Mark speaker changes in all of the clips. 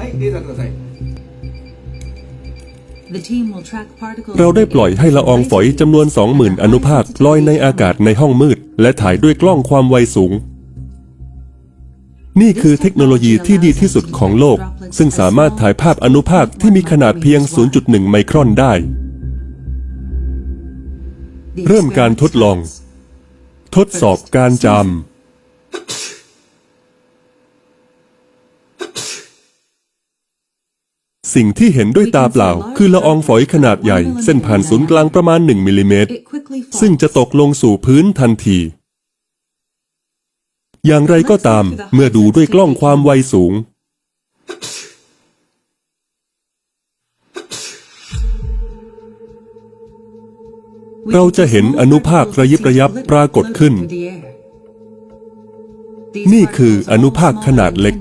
Speaker 1: はいレーザーください
Speaker 2: The team will track particles
Speaker 3: เราได้ปล่อยให้ละอองฝอยจำนวน 20,000 อนุภาคลอยในอากาศในห้องมืด และถ่ายด้วยกล้องความไวสูง นี่คือเทคโนโลยีที่ดีที่สุดของโลก ซึ่งสามารถถ่ายภาพอนุภาคที่มีขนาดเพียง 0.1 ไมครอนได้
Speaker 2: The
Speaker 3: เริ่มการทดลอง ทดสอบการจำ สิ่งที่เห็นด้วยตาเปล่า คือละอองฝอยขนาดใหญ่ เส้นผ่านศูนย์กลางประมาณ 1มิลลิเมตร ซึ่งจะตกลงสู่พื้นทันที อย่างไรก็ตาม เมื่อดูด้วยกล้องความไวสูง เราจะเห็นอนุภาคระยิบระยับปรากฏขึ้น นี่คืออนุภาคขนาดเล็ก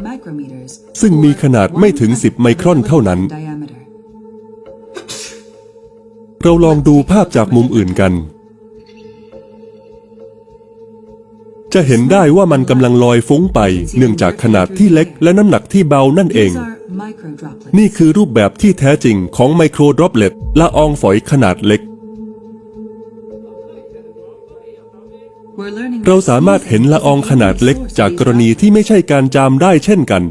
Speaker 3: ซึ่งมีขนาดไม่ถึง
Speaker 2: or
Speaker 3: 10 ไมครอนเท่านั้น
Speaker 2: in diameter.
Speaker 3: เราลองดูภาพจากมุมอื่นกัน จะเห็นได้ว่ามันกำลังลอยฟุ้งไป เนื่องจากขนาดที่เล็กและน้ำหนักที่เบานั่นเอง
Speaker 2: These are microdroplets.
Speaker 3: นี่คือรูปแบบที่แท้จริงของไมโครดรอปเลตละอองฝอยขนาดเล็ก
Speaker 2: We're learning
Speaker 3: เราสามารถเห็นละอองขนาดเล็กจากกรณีที่ไม่ใช่การจามได้เช่นกัน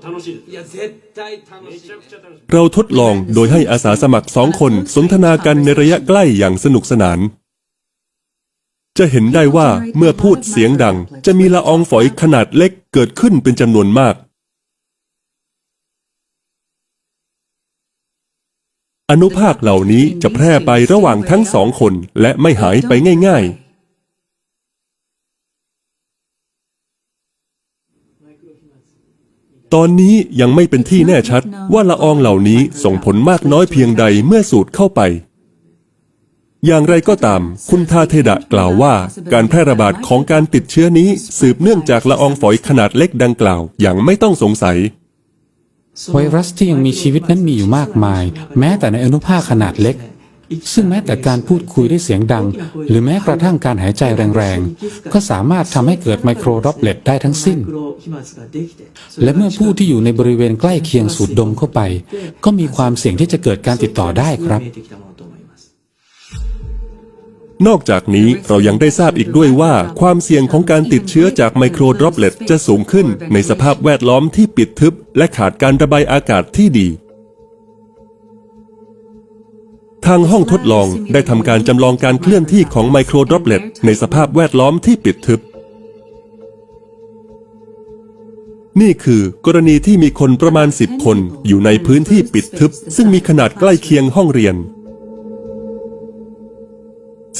Speaker 4: 楽しいです
Speaker 1: いや絶対楽
Speaker 4: め
Speaker 1: しい
Speaker 4: ちゃくちゃ楽しい
Speaker 3: เราทดลองโดยให้อาสาสมัครสองคนสนทนากันในระยะใกล้อย่างสนุกสนาน จะเห็นได้ว่าเมื่อพูดเสียงดัง จะมีละอองฝอยขนาดเล็กเกิดขึ้นเป็นจำนวนมาก อนุภาคเหล่านี้จะแพร่ไประหว่างทั้งสองคนและไม่หายไปง่าย ๆ ตอนนี้ยังไม่เป็นที่แน่ชัดว่าละอองเหล่านี้ส่งผลมากน้อยเพียงใดเมื่อสูดเข้าไป อย่างไรก็ตาม คุณทาเทดะกล่าวว่า การแพร่ระบาดของการติดเชื้อนี้สืบเนื่องจากละอองฝอยขนาดเล็กดังกล่าว อย่างไม่ต้องสงสัย
Speaker 5: ไวรัสที่ยังมีชีวิตนั้นมีอยู่มากมาย แม้แต่ในอนุภาคขนาดเล็ก ซึ่งแม้แต่การพูดคุยด้วยเสียงดัง หรือแม้กระทั่งการหายใจแรงๆ ก็สามารถทำให้เกิดไมโครดรอปเลตได้ทั้งสิ้น และเมื่อผู้ที่อยู่ในบริเวณใกล้เคียงสูดดมเข้าไป ก็มีความเสี่ยงที่จะเกิดการติดต่อได้ครับ
Speaker 3: นอกจากนี้เรายังได้ทราบอีกด้วยว่า ความเสี่ยงของการติดเชื้อจากไมโครดรอปเลตจะสูงขึ้น ในสภาพแวดล้อมที่ปิดทึบ และขาดการระบายอากาศที่ดี ทางห้องทดลองได้ทำการจำลองการเคลื่อนที่ของไมโครดรอปเลตในสภาพแวดล้อมที่ปิดทึบ นี่คือกรณีที่มีคนประมาณ 10 คนอยู่ในพื้นที่ปิดทึบ ซึ่งมีขนาดใกล้เคียงห้องเรียน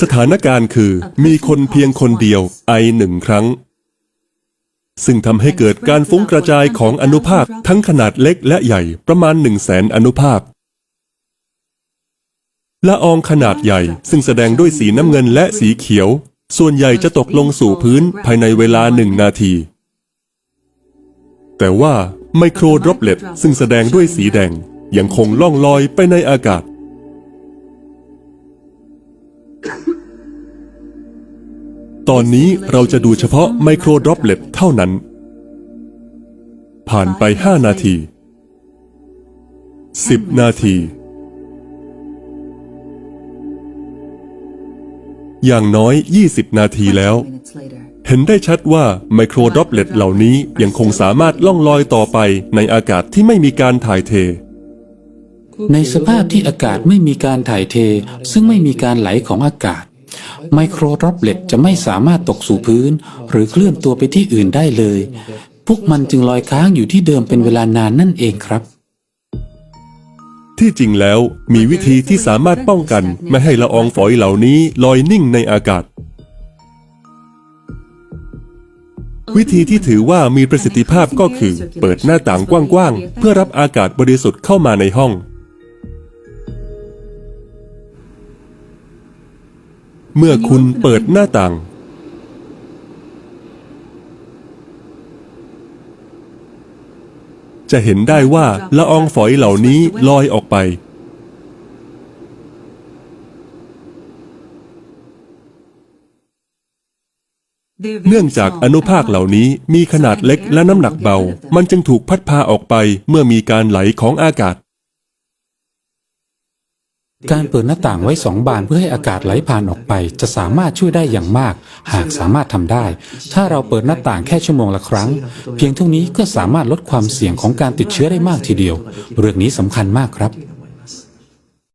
Speaker 3: สถานการณ์คือมีคนเพียงคนเดียวไอหนึ่งครั้ง ซึ่งทำให้เกิดการฟุ้งกระจายของอนุภาคทั้งขนาดเล็กและใหญ่ประมาณ1 0 0 0 0แสนอนุภาค ละอองขนาดใหญ่ ซึ่งแสดงด้วยสีน้ำเงินและสีเขียว ส่วนใหญ่จะตกลงสู่พื้นภายในเวลาหนึ่งนาที แต่ว่าไมโครดรอปเลตซึ่งแสดงด้วยสีแดง ยังคงล่องลอยไปในอากาศ ตอนนี้เราจะดูเฉพาะไมโครดรอปเลตเท่านั้น ผ่านไป 5 นาที 10 นาที อย่างน้อย 20 นาทีแล้ว
Speaker 2: minutes later.
Speaker 3: เห็นได้ชัดว่าไมโครดรอปเลตเหล่านี้ยังคงสามารถล่องลอยต่อไปในอากาศที่ไม่มีการถ่ายเท
Speaker 5: ในสภาพที่อากาศไม่มีการถ่ายเท ซึ่งไม่มีการไหลของอากาศ ไมโครดรอปเลตจะไม่สามารถตกสู่พื้น หรือเคลื่อนตัวไปที่อื่นได้เลย พวกมันจึงลอยค้างอยู่ที่เดิมเป็นเวลานานนั่นเองครับ
Speaker 3: ที่จริงแล้วมีวิธีที่สามารถป้องกันไม่ให้ละอองฝอยเหล่านี้ลอยนิ่งในอากาศ วิธีที่ถือว่ามีประสิทธิภาพก็คือ เปิดหน้าต่างกว้างๆ เพื่อรับอากาศบริสุทธิ์เข้ามาในห้อง เมื่อคุณเปิดหน้าต่าง จะเห็นได้ว่าละอองฝอยเหล่านี้ลอยออกไป เนื่องจากอนุภาคเหล่านี้มีขนาดเล็กและน้ำหนักเบา มันจึงถูกพัดพาออกไปเมื่อมีการไหลของอากาศ
Speaker 5: การเปิดหน้าต่างไว้สองบานเพื่อให้อากาศไหลผ่านออกไป จะสามารถช่วยได้อย่างมาก หากสามารถทำได้ ถ้าเราเปิดหน้าต่างแค่ชั่วโมงละครั้ง เพียงเท่านี้ก็สามารถลดความเสี่ยงของการติดเชื้อได้มากทีเดียว เรื่องนี้สำคัญมากครับ